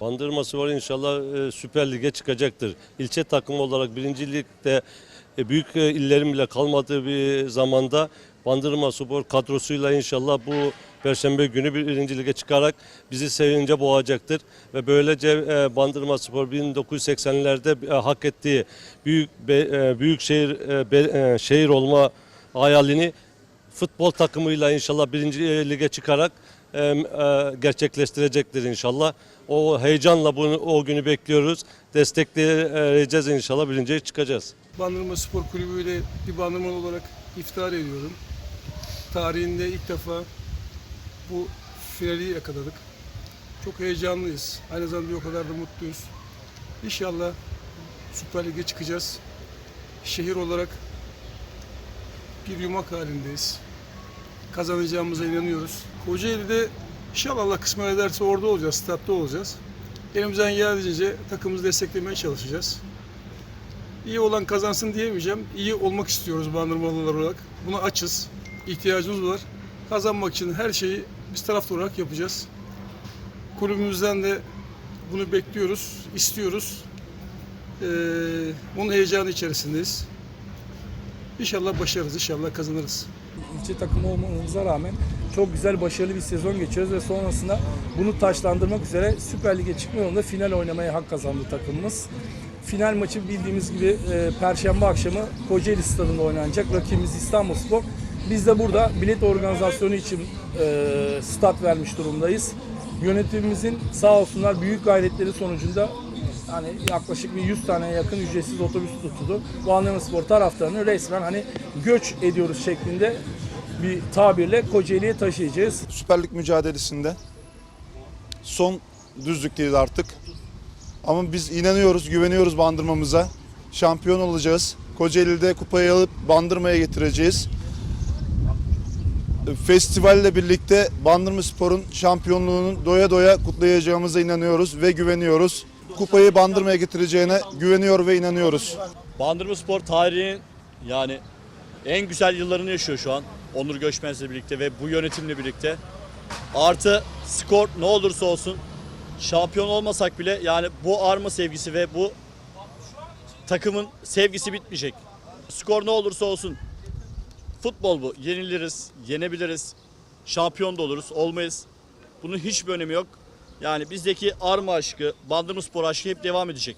Bandırma Spor inşallah e, Süper Lig'e çıkacaktır. İlçe takımı olarak birinci ligde e, büyük e, illerin bile kalmadığı bir zamanda Bandırma Spor kadrosuyla inşallah bu Perşembe günü birinci lige çıkarak bizi sevince boğacaktır. Ve böylece Bandırma Spor 1980'lerde e, hak ettiği büyük büyük şehir şehir olma hayalini futbol takımıyla inşallah birinci lige çıkarak e, e, gerçekleştirecektir inşallah. O heyecanla bunu o günü bekliyoruz. Destekleyeceğiz inşallah birinciye çıkacağız. Bandırma Spor Kulübü ile bir bandırmalı olarak iftihar ediyorum. Tarihinde ilk defa bu finali yakaladık. Çok heyecanlıyız. Aynı zamanda o kadar da mutluyuz. İnşallah Süper Lig'e çıkacağız. Şehir olarak bir yumak halindeyiz. Kazanacağımıza inanıyoruz. Kocaeli'de inşallah Allah kısmet ederse orada olacağız, statta olacağız. Elimizden geldiğince takımımızı desteklemeye çalışacağız. İyi olan kazansın diyemeyeceğim. İyi olmak istiyoruz bandırmalılar olarak. Buna açız. İhtiyacımız var. Kazanmak için her şeyi biz taraftar olarak yapacağız. Kulübümüzden de bunu bekliyoruz, istiyoruz. Ee, onun heyecanı içerisindeyiz. İnşallah başarırız, inşallah kazanırız. İlçe takımı olmamıza rağmen çok güzel başarılı bir sezon geçiyoruz ve sonrasında bunu taşlandırmak üzere Süper Lig'e çıkma yolunda final oynamaya hak kazandı takımımız. Final maçı bildiğimiz gibi e, Perşembe akşamı Kocaeli Stadı'nda oynanacak. Rakibimiz İstanbulspor. Biz de burada bilet organizasyonu için e, stat vermiş durumdayız. Yönetimimizin sağ olsunlar büyük gayretleri sonucunda hani yaklaşık bir 100 tane yakın ücretsiz otobüs tutuldu. Bu Spor taraftarını resmen hani göç ediyoruz şeklinde bir tabirle Kocaeli'ye taşıyacağız. Süper Lig mücadelesinde son düzlükteyiz artık. Ama biz inanıyoruz, güveniyoruz bandırmamıza. Şampiyon olacağız. Kocaeli'de kupayı alıp bandırmaya getireceğiz. Festivalle birlikte Bandırma Spor'un şampiyonluğunu doya doya kutlayacağımıza inanıyoruz ve güveniyoruz. Kupayı bandırmaya getireceğine güveniyor ve inanıyoruz. Bandırma Spor tarihinin yani en güzel yıllarını yaşıyor şu an. Onur Göçmez'le birlikte ve bu yönetimle birlikte. Artı skor ne olursa olsun şampiyon olmasak bile yani bu arma sevgisi ve bu takımın sevgisi bitmeyecek. Skor ne olursa olsun futbol bu. Yeniliriz, yenebiliriz. Şampiyon da oluruz, olmayız. Bunun hiçbir önemi yok. Yani bizdeki arma aşkı, Bandırma Spor aşkı hep devam edecek.